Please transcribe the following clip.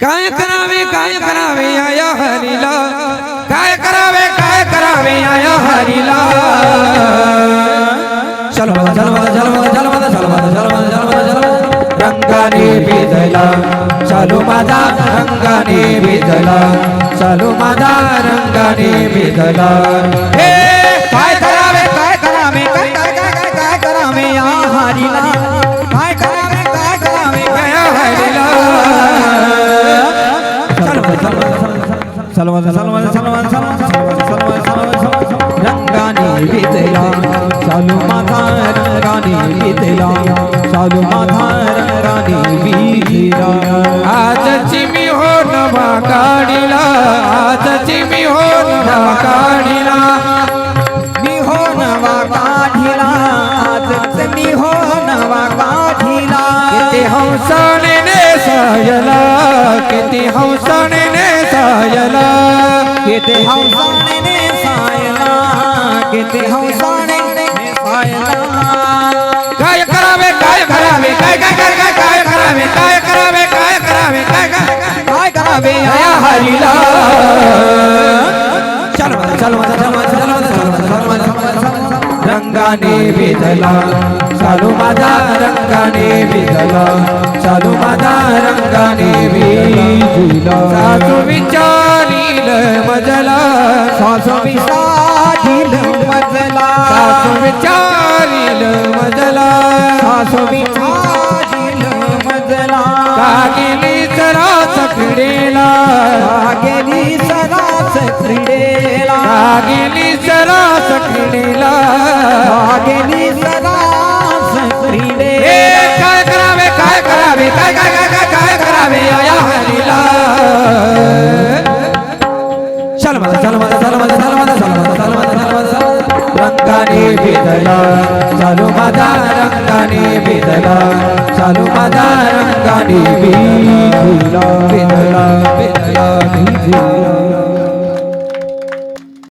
काय करावे काय करावे आया हरीला? काय करावे काय करावे आया हरीला? चल मला चल मला चल मला चल मला चल मला चल मला चल मला चल मला रंगाने भिजला चालू माझा रंगाने भिजला चालू माझा रंगाने भिजला. हे सलमान सलमान सलमान सलमान सलमान सलमान रंगाने चालू माथा रंगाने वितला चालू माथा रंगाने वितला आजची मी हो नवा काढीला आजची मी हो नवा काढीला. मी हो नवा काढीला आजच मी हो नवा काढीला. किती हौसाने ने सायला किती हौसाने नेसायला किती हौसाने सायला। किती हौसाने सायला। काय करावे काय करावे काय काय काय काय काय करावे काय करावे काय करावे काय काय काय करावे या हरीला। चल चल माझा रंगाने भिजला चालू माझा रंगाने भिजला चालू माझा रंगाने भिजला सासू विचारील मजला. सासू विसाधील मजला. सासू विचारील मजला. सासू विसाधील मजला. कागिनी सरास क्रीडेला गेली सरास क्रीडेला कागिनी सरास क्रीडेला काय काय काय काय काय काय करावे या हरीला? चल मला चल मला चल मला चल मला चल मला चल मला चल मला रंगाने भिजला चालू माझा रंगाने भिजला. चालू माझा रंगाने भिजला भिजला भिजला.